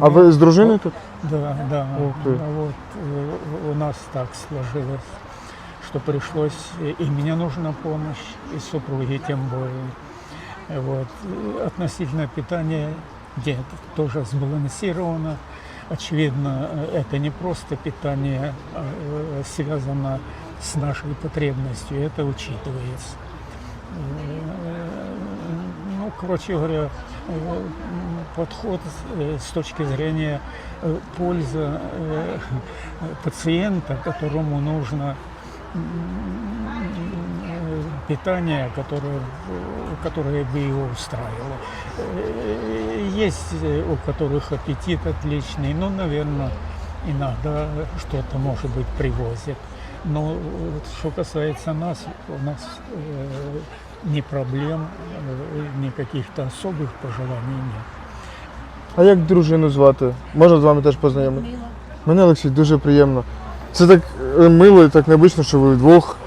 А ви з дружиною тут? Да, да. А Вот э, у нас так сложилось, что пришлось, и мне нужна помощь, и супруге тем более. Вот. Относительно питания нет, тоже сбалансировано. Очевидно, э, это не просто питание а, э, связано с нашей потребностью, это учитывается. Короче говоря, подход с точки зрения пользы пациента, которому нужно питание, которое, которое бы его устраивало. Есть у которых аппетит отличный, ну, наверное, иногда что-то, может быть, привозят. Но вот что касается нас, у нас э, ни проблем, э, ни каких-то особых пожеланий нет. А як дружину звати? Можна з вами теж познайомити? Мене Олексій, дуже приємно. Це так е, мило і так необично, що ви вдвох